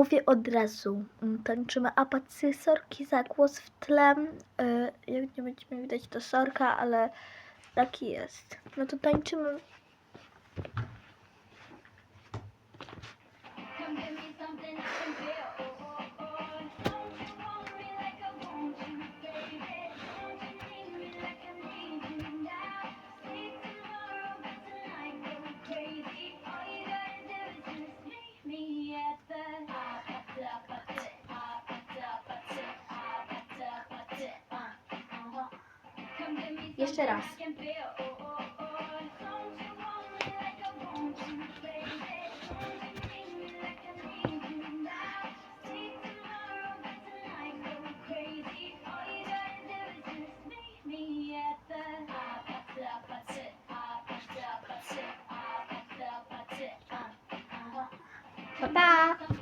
Mówię od razu. Mm, tańczymy apację sorki za głos w tle. Y, jak nie będziemy widać to sorka, ale taki jest. No to tańczymy. Come give me something Jeszcze raz. Pa, pa!